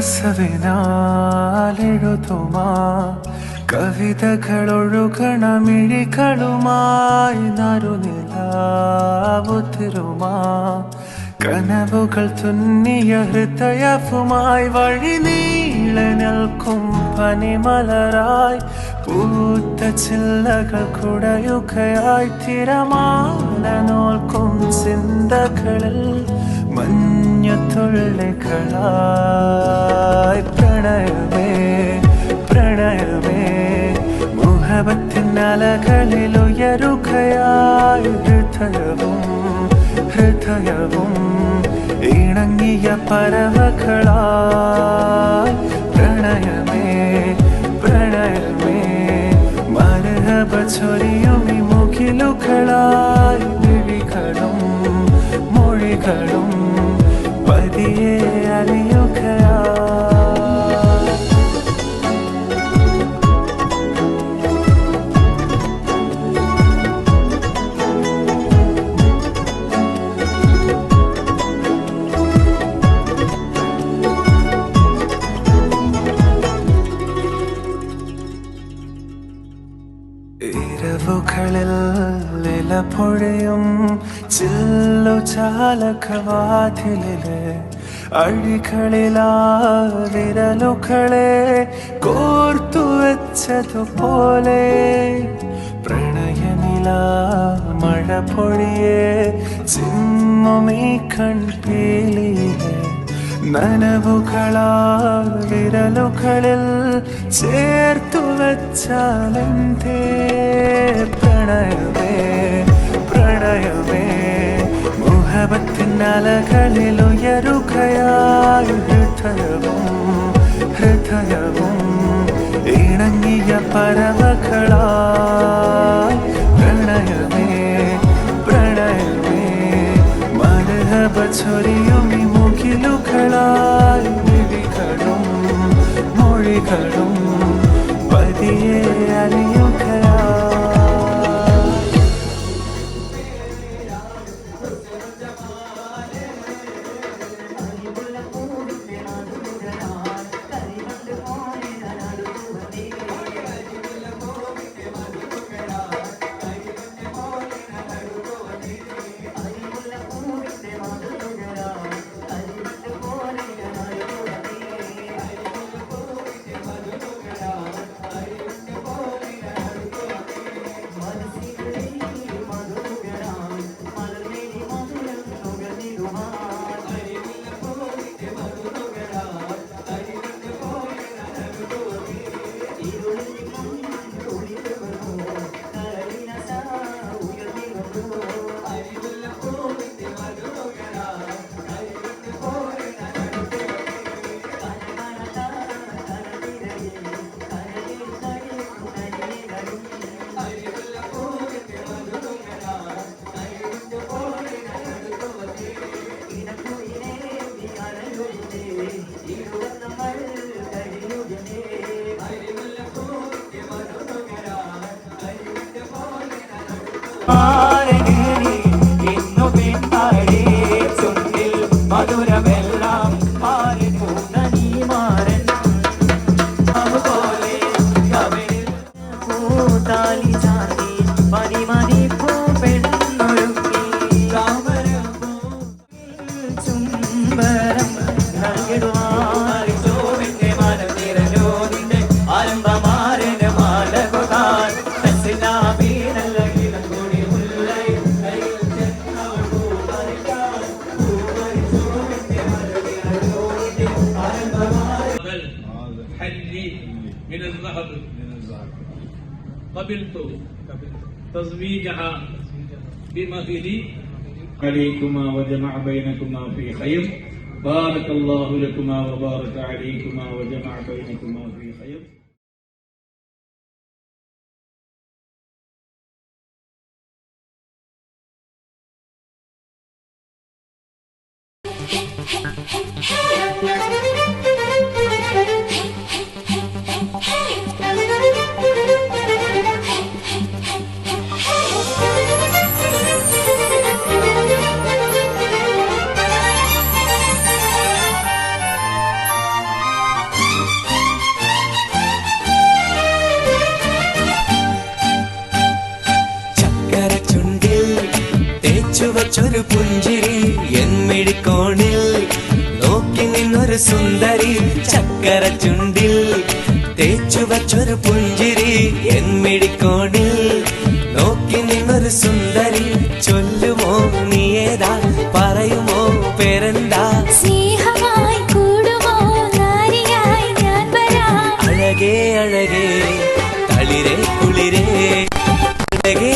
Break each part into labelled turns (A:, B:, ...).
A: കസവിനാലെഴുതുമാ കവിതകളൊഴുകണമിഴികളുമായി നരുനിലാവുത്തിരുമാ കനവുകൾ തുന്നിയ ഹൃദയവുമായി വഴി നീളെ നിൽക്കും പനിമലരായി പൂത്ത ചില്ലകൾ കുടയുകയായി തിരമാല നോൽക്കും ചിന്തകളിൽ മഞ്ഞത്തുള്ളികളായി പ്രണയമേ പ്രണയമേ. മുഹബത്തിനലകളിൽ ഉയരുകയായി ഹൃദയവും ഹൃദയവും. ഇണങ്ങിയ പറവകളായി ഇലപ്പൊഴിയും ചില്ലു ചാലകവാതിലിലെ അഴികളിലാ വിരലുകളെ കോർത്തു വെച്ചതുപോലെ പ്രണയനില മഴ പൊഴിയെ ചിമ്മുമീ കൺപീലിയിലെ നനവുകളാ വിരലുകളിൽ ചേർത്തു വച്ചാലെന്തേ പ്രണയമേ പ്രണയമേ. മുഹബത്തിൻ അലകളിൽ ഉയരുകയായി ഹൃദയവും ഹൃദയവും ഇണങ്ങിയ പ്രണയമേ പ്രണയമേ.
B: I من الذهب قبلت تزويجها بمهر عليكما وجمع بينكما في خير. بارك الله لكما وبارك عليكما وجمع بينكما في خير.
C: Hey! നിറച്ചൊരു പുഞ്ചിരി എന്മിഴിക്കോണിൽ നോക്കി നിന്നൊരു സുന്ദരി ചക്കര ചുണ്ടിൽ തേച്ചു വച്ചൊരു പുഞ്ചിരി എന്മിഴിക്കോണിൽ നോക്കി നിന്നൊരു സുന്ദരി ചൊല്ലുമോ നീ നീയേതാ പറയുമോ പേരെന്താ?
D: സ്നേഹമായി കൂടുമോ നാരിയായി ഞാൻ വരാം.
C: അഴകേ അഴകേ തളിരേ കുളിരേ അഴകേ.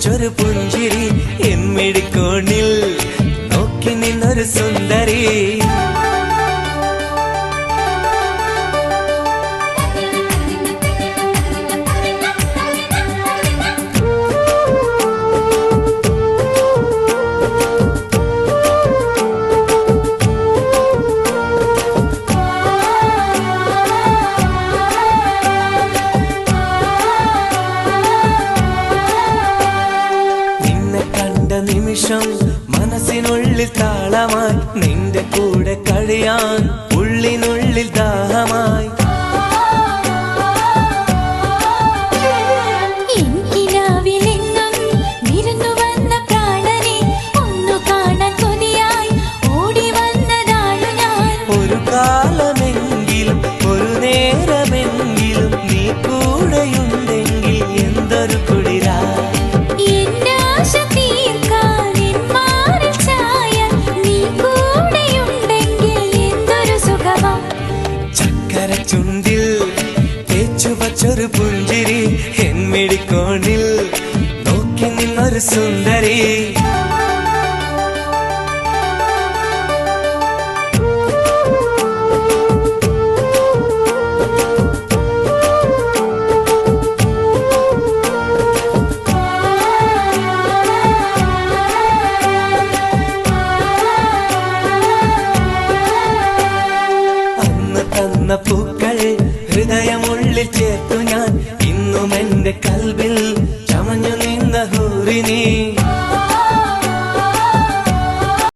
C: തേച്ചു വച്ചൊരു emotions. ചുണ്ടിൽ തേച്ചു വച്ചൊരു പുഞ്ചിരി എൻ മിടിക്കോണിൽ നോക്കി നിന്നൊരു സുന്ദരി. de.